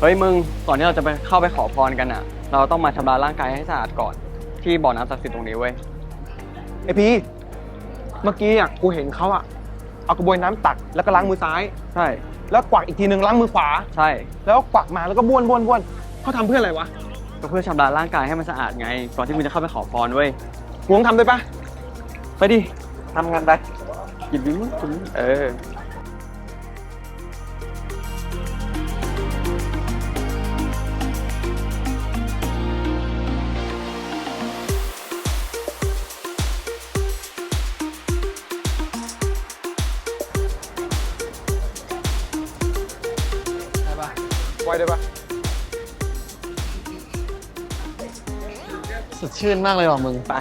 เฮ้ยมึงก่อนที่เราจะไปเข้าไปขอพรกันอะ เราต้องมาชำระร่างกายให้สะอาดก่อนที่บ่อน้ำศักดิ์สิทธิ์ตรงนี้เว้ยไอพีเมื่อกี้อะกูเห็นเขาอะเอากระบวยน้ำตักแล้วก็ล้างมือซ้าย ใช่แล้วกวักอีกทีหนึ่งล้างมือขวา ใช่แล้วก็กวักมาแล้วก็บ้วนบ้วนบ้วนเขาทำเพื่ออะไรวะก็เพื่อชำระร่างกายให้มันสะอาดไง ก่อนที่มึงจะเข้าไปขอพรเว้ยกูต้องทำด้วยปะไปดิทำงานไปหยิบดิ้งดิ้งเออ ไว้ได้ปะสดชื่นมากเลยว่ะมึงไป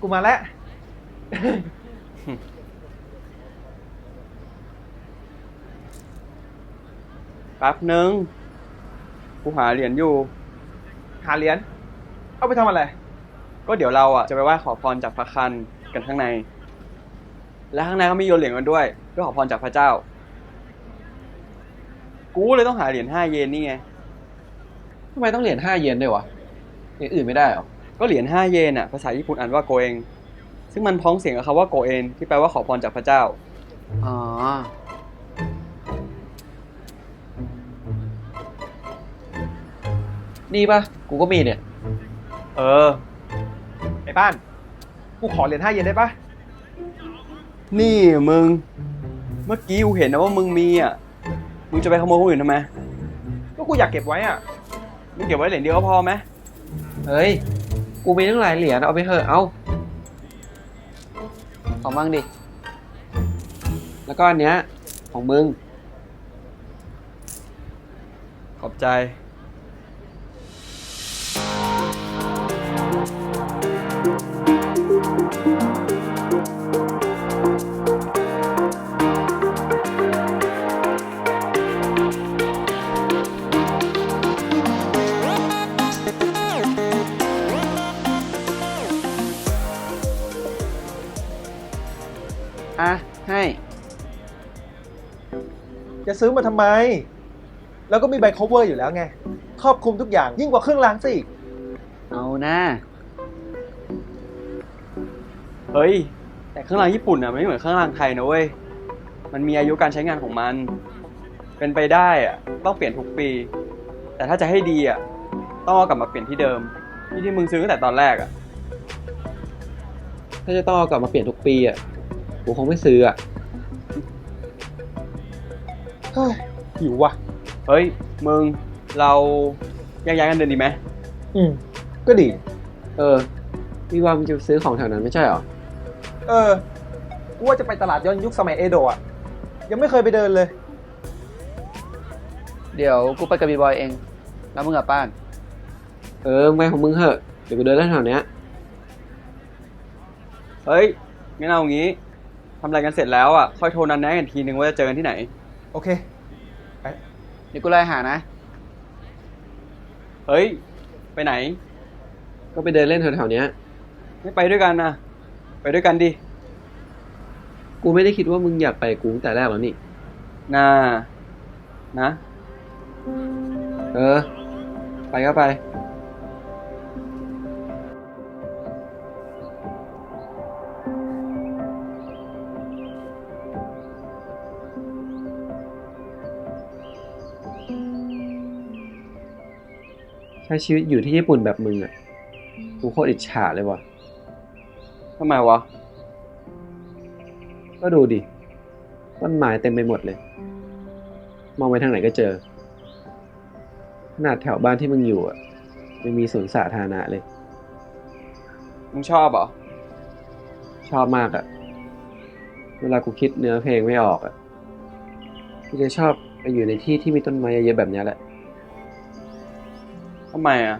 กูมาแล้ว แป๊บนึง กูหาเหรียญอยู่ หาเหรียญ เอาไปทำอะไร ก็เดี๋ยวเราอะจะไปไหว้ขอพรจากพระคันกันข้างใน และข้างในเขามีโยนเหรียญกันด้วยเพื่อขอพรจากพระเจ้า กูเลยต้องหาเหรียญห้าเยนนี่ไงทำไมต้องเหรียญห้าเยนด้วยวะอย่างอื่นไม่ได้เหรอก็เหรียญห้าเยนอะภาษาญี่ปุ่นอ่านว่าโกเองซึ่งมันพ้องเสียงกับคำว่าโกเอนที่แปลว่าขอพรจากพระเจ้าอ๋อนี่ปะกูก็มีเนี่ย เออ ไอ้ป้าน กูขอเหรียญห้าเยนได้ปะนี่มึง เมื่อกี้กูเห็นนะว่ามึงมีอะ มึงจะไปขโมยคนอื่นทำไม ก็กูอยากเก็บไว้อะ มึงเก็บไว้เหรียญเดียวก็พอไหมเฮ้ย กูมีตั้งหลายเหรียญเอาไปเถอะ เอาของบ้างดิ แล้วก็อันเนี้ยของมึง ขอบใจ จะซื้อมาทำไม แล้วก็มีใบ cover อยู่แล้วไง ครอบคลุมทุกอย่างยิ่งกว่าเครื่องรางซะอีก เอานะเฮ้ย แต่เครื่องรางญี่ปุ่นอะมันไม่เหมือนเครื่องรางไทยนะเว้ย มันมีอายุการใช้งานของมัน เป็นไปได้อะต้องเปลี่ยนทุกปี แต่ถ้าจะให้ดีอะต้องเอากลับมาเปลี่ยนที่เดิม ที่ที่มึงซื้อตั้งแต่ตอนแรกอะ ถ้าจะต้องเอากลับมาเปลี่ยนทุกปีอะ กูคงไม่ซื้ออะเฮ้ย หิวว่ะ เฮ้ย มึง เราแยกย้ายกันเดินดีไหม อืม ก็ดี เออพี่ว่ามึงจะซื้อของแถวนั้นไม่ใช่เหรอ เออ กูว่าจะไปตลาดย้อนยุคสมัยเอโดะอะยังไม่เคยไปเดินเลย เดี๋ยวกูไปกับบีบอยเอง แล้วมึงกลับบ้าน เออมึงไปของมึงเหอะ เดี๋ยวกูเดินเล่นแถวเนี้ย เฮ้ย งั้นเอางี้ ทำอะไรกันเสร็จแล้วอะ ค่อยโทรนัดแนะกันทีนึงว่าจะเจอกันที่ไหน โอเคเดี๋ยวกูไล่หานะ เฮ้ย ไปไหน ก็ไปเดินเล่นแถวๆเนี้ย ไม่ไปด้วยกันนะ ไปด้วยกันดิ กูไม่ได้คิดว่ามึงอยากไปกูตั้งแต่แรกแล้วนี่ น่า นะ เออ ไปก็ไป ช้ชีวิตอยู่ที่ญี่ปุ่นแบบมึงอะ กูโคตรอิจฉาเลยว่ะทำไมวะ ก็ดูดิ ต้นไม้เต็มไปหมดเลย มองไปทางไหนก็เจอ ขนาดแถวบ้านที่มึงอยู่อะยังมีสวนสาธารณะเลย มึงชอบเหรอ ชอบมากอะเวลากูคิดเนื้อเพลงไม่ออกอะกูจะชอบไปอยู่ในที่ที่มีต้นไม้เยอะๆแบบเนี้ยแหละ ทำไมอะ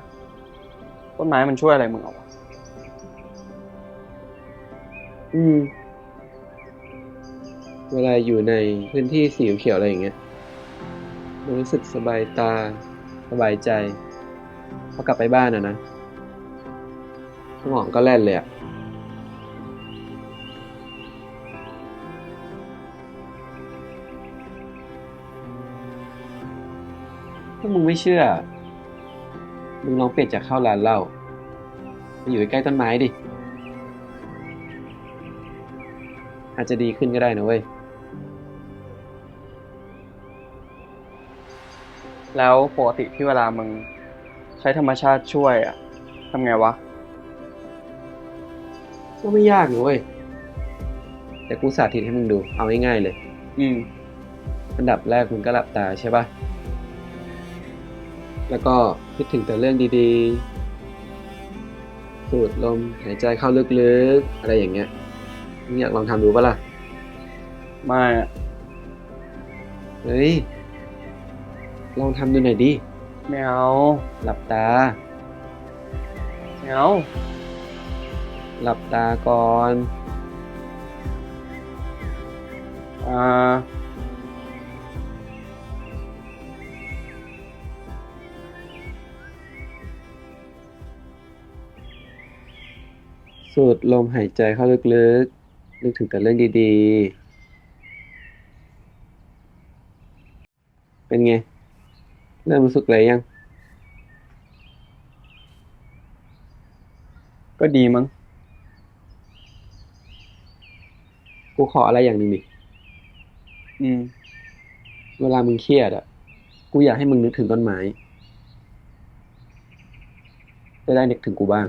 ต้นไม้มันช่วยอะไรมึงเอาวะอืม เวลาอยู่ในพื้นที่สีเขียวอะไรอย่างเงี้ยมันรู้สึกสบายตา สบายใจ พอกลับไปบ้านอะนะ สมองก็แล่นเลยอะถ้ามึงไม่เชื่อ มึงลองเปลี่ยนจากเข้าร้านเหล้ามาอยู่ใกล้ๆต้นไม้ดิ อาจจะดีขึ้นก็ได้นะเว้ย แล้วปกติที่เวลามึงใช้ธรรมชาติช่วยอะทำไงวะ ก็ไม่ยากนะเว้ย แต่กูสาธิตให้มึงดู เอาง่ายๆเลย อืม อันดับแรกมึงก็หลับตาใช่ปะ แล้วก็คิดถึงแต่เรื่องดีๆ สูดลมหายใจเข้าลึกๆ อะไรอย่างเงี้ยมึงอยากลองทำดูปะล่ะ ไม่อะเฮ้ย ลองทำดูหน่อยดิ ไม่เอาหลับตา ไม่เอาหลับตาก่อน อ่า สูดลมหายใจเข้าลึกๆ นึกถึงแต่เรื่องดีๆ เป็นไง เริ่มรู้สึกอะไรยัง ก็ดีมั้ง กูขออะไรอย่างหนึ่งดิ อืม เวลามึงเครียดอะ กูอยากให้มึงนึกถึงต้นไม้ จะได้นึกถึงกูบ้าง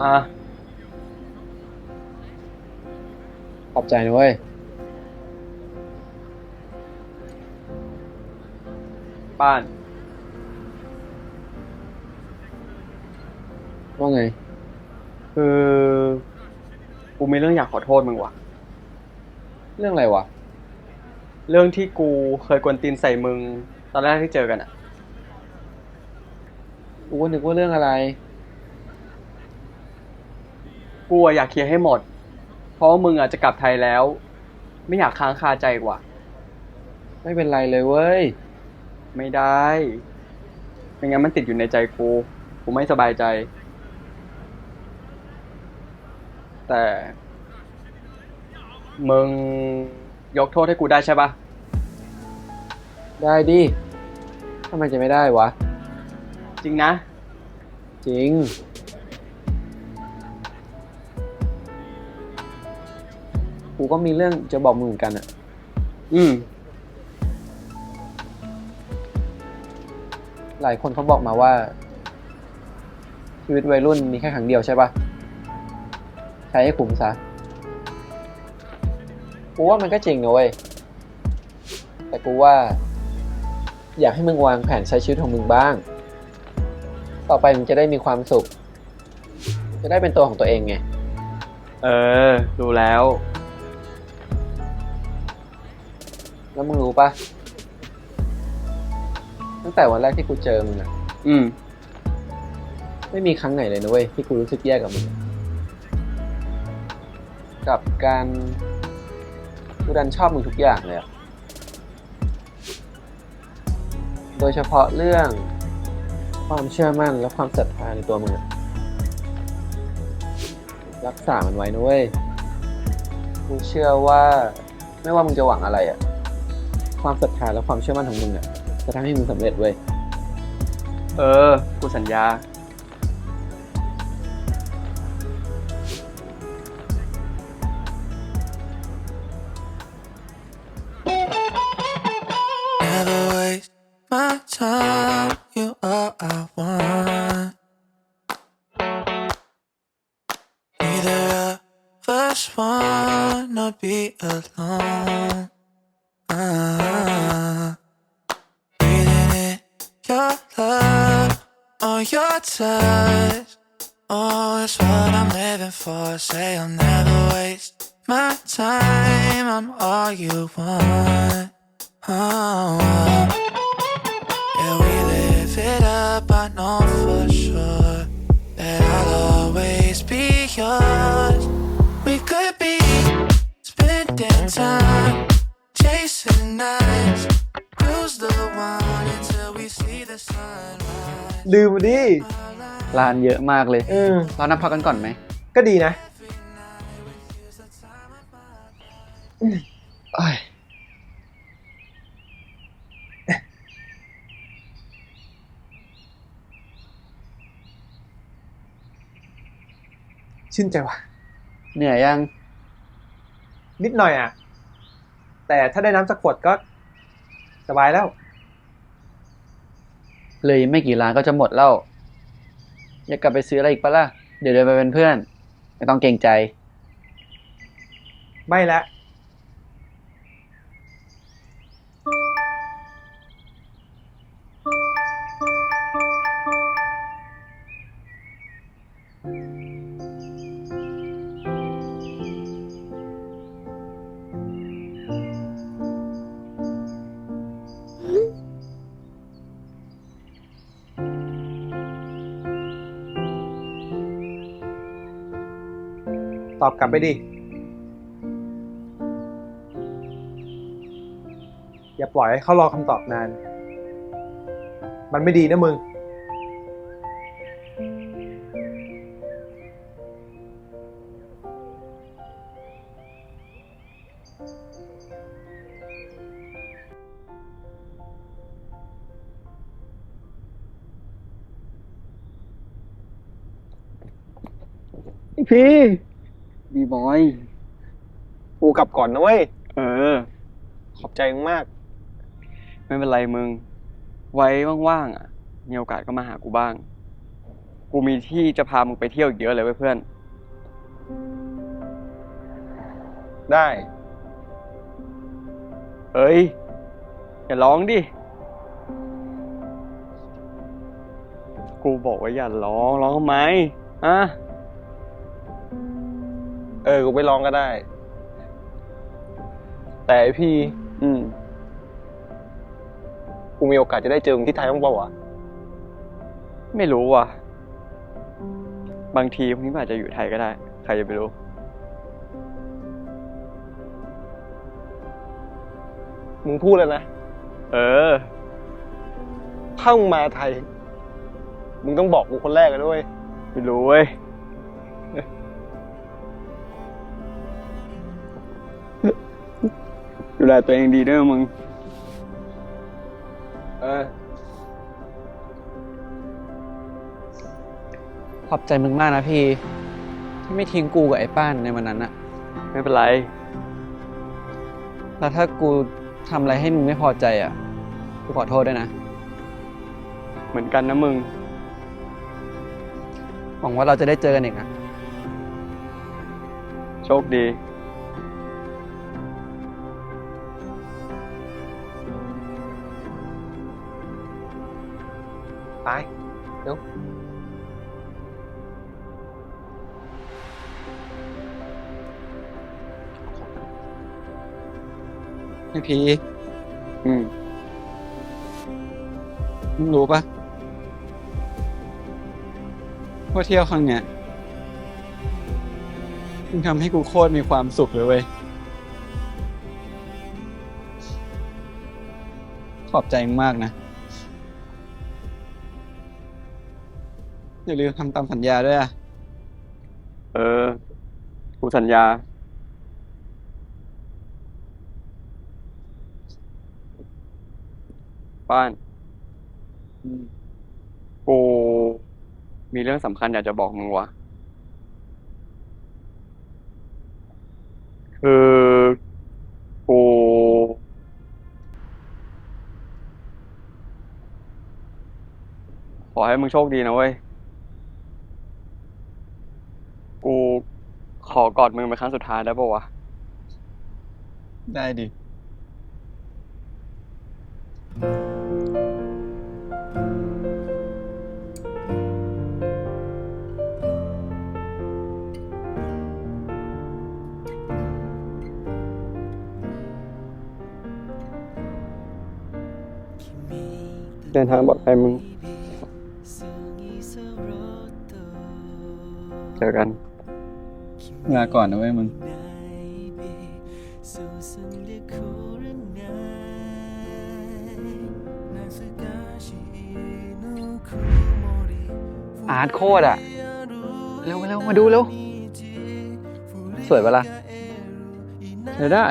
อะขอบใจนะเว้ย ป้าน ว่าไง คือ กูมีเรื่องอยากขอโทษมึงว่ะ เรื่องอะไรวะ เรื่องที่กูเคยกวนตีนใส่มึง ตอนแรกที่เจอกันอะกูก็นึกว่าเรื่องอะไร กูอะอยากเคลียร์ให้หมด เพราะว่ามึงอะจะกลับไทยแล้ว ไม่อยากค้างคาใจกว่า ไม่เป็นไรเลยเว้ย ไม่ได้ไม่งั้นมันติดอยู่ในใจกู กูไม่สบายใจ แต่ มึงยกโทษให้กูได้ใช่ปะได้ดิทำไมจะไม่ได้วะ จริงนะ จริง กูก็มีเรื่องจะบอกมึงเหมือนกันอะอืม หลายคนเขาบอกมาว่า ชีวิตวัยรุ่นมีแค่ครั้งเดียวใช่ปะใช้ให้คุ้มซะกูว่ามันก็จริงนะเว้ย แต่กูว่า อยากให้มึงวางแผนใช้ชีวิตของมึงบ้าง ต่อไปมึงจะได้มีความสุข จะได้เป็นตัวของตัวเองไง เออรู้แล้ว แล้วมึงรู้ปะตั้งแต่วันแรกที่กูเจอมึงอะอืม ไม่มีครั้งไหนเลยนะเว้ยที่กูรู้สึกแย่กับมึงอะกับการกูดันชอบมึงทุกอย่างเลยอะโดยเฉพาะเรื่องความเชื่อมั่นและความศรัทธาในตัวมึงอะรักษามันไว้นะเว้ยกูเชื่อว่า ไม่ว่ามึงจะหวังอะไรอะ ความศรัทธาและความเชื่อมั่นของมึงอะจะทำให้มึงสำเร็จเว้ย เออ กูสัญญา Never waste my time. You are I want. Neither of us wanna be alone. Your love or your touch. Oh, it's what I'm living for. Say I'll never waste my time. I'm all you want. Oh, yeah, we live it up. I know for sure that I'll always be yours. We could be spending time ลืมมาดิร้านเยอะมากเลย เออ เรานับพักกันก่อนไหม ก็ดีนะเอ้ยชื่นใจว่ะ เหนื่อยยัง นิดหน่อยอะ แต่ถ้าได้น้ำสักขวดก็ สบายแล้ว เลยไม่กี่ร้านก็จะหมดแล้วอยากกลับไปซื้ออะไรอีกปะล่ะ เดี๋ยวเดินไปเป็นเพื่อน ไม่ต้องเกรงใจ ไม่ละ กลับไปดิ อย่าปล่อยให้เขารอคำตอบนาน มันไม่ดีนะมึง พี่บี กูกลับก่อนนะเว้ย เออ ขอบใจมึงมาก ไม่เป็นไรมึง ไว้ว่างๆอะ มีโอกาสก็มาหากูบ้าง กูมีที่จะพามึงไปเที่ยวอีกเยอะเลยเว้ยเพื่อน ได้เฮ้ย อย่าร้องดิ กูบอกว่าอย่าร้อง ร้องทำไมอะ เออ กูไปลองก็ได้ แต่ไอ้พี่ อืมกูมีโอกาสจะได้เจอมึงที่ไทยบ้างเปล่าวะไม่รู้ว่ะ บางทีพวกนี้มันอาจจะอยู่ไทยก็ได้ ใครจะไปรู้ มึงพูดแล้วนะ เออ ถ้ามึงมาไทย มึงต้องบอกกูคนแรกเลยด้วย ไม่รู้เว้ย ดูแลตัวเองดีด้วยมึง เออ ขอบใจมึงมากนะพี่ ที่ไม่ทิ้งกูกับไอ้ป้านในวันนั้นอะไม่เป็นไร แล้วถ้ากูทำอะไรให้มึงไม่พอใจอะกูขอโทษด้วยนะ เหมือนกันนะมึง หวังว่าเราจะได้เจอกันอีกนะ โชคดี เร็วพี่พีอืมมึงรู้ปะว่าเที่ยวครั้งเนี้ยมึงทำให้กูโคตรมีความสุขเลยเว้ย ขอบใจมึงมากนะ อย่าลืมทำตามสัญญาด้วยอะเออ กูสัญญา ป้านกูมีเรื่องสำคัญอยากจะบอกมึงว่ะ คือกู ขอให้มึงโชคดีนะเว้ย กูข อกอดมึงเป็นครั้งสุดท้ายได้ปะวะ ได้ดิ เดินทางปลอดภัยมึง เจอกัน ลาก่อนนะเว้ยมึง อาร์ตโคตรอะเร็วเร็วมาดูเร็ว สวยปะล่ะ เดี๋ยวได้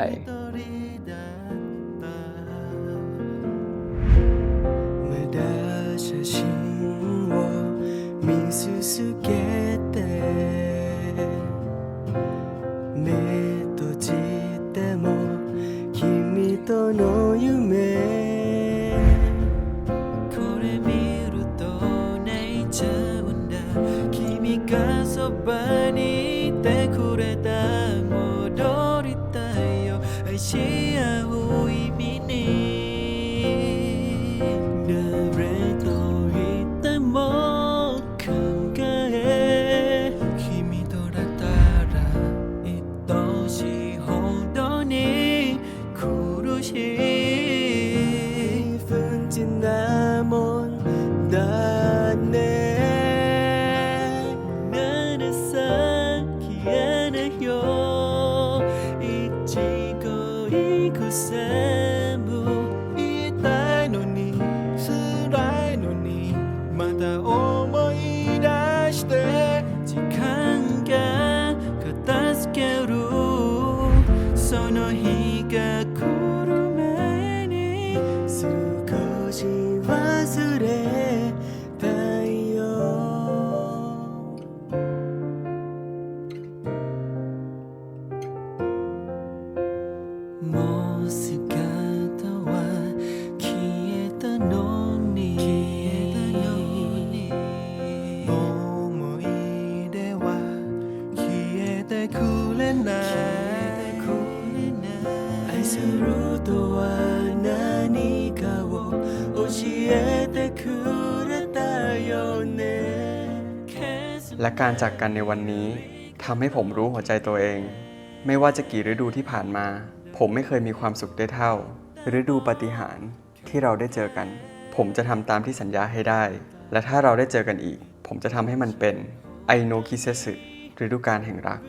อนนายไอ้รู้ตัวนานิกาวโอชิเอเตคุรตาโยเนและการจากกันในวันนี้ทำให้ผมรู้หัวใจตัวเอง ไม่ว่าจะกี่ฤดูที่ผ่านมา ผมไม่เคยมีความสุขได้เท่า ฤดูปฏิหารที่เราได้เจอกัน ผมจะทำตามที่สัญญาให้ได้ และถ้าเราได้เจอกันอีก ผมจะทำให้มันเป็นไอโนคิเซสึฤดูการแห่งรัก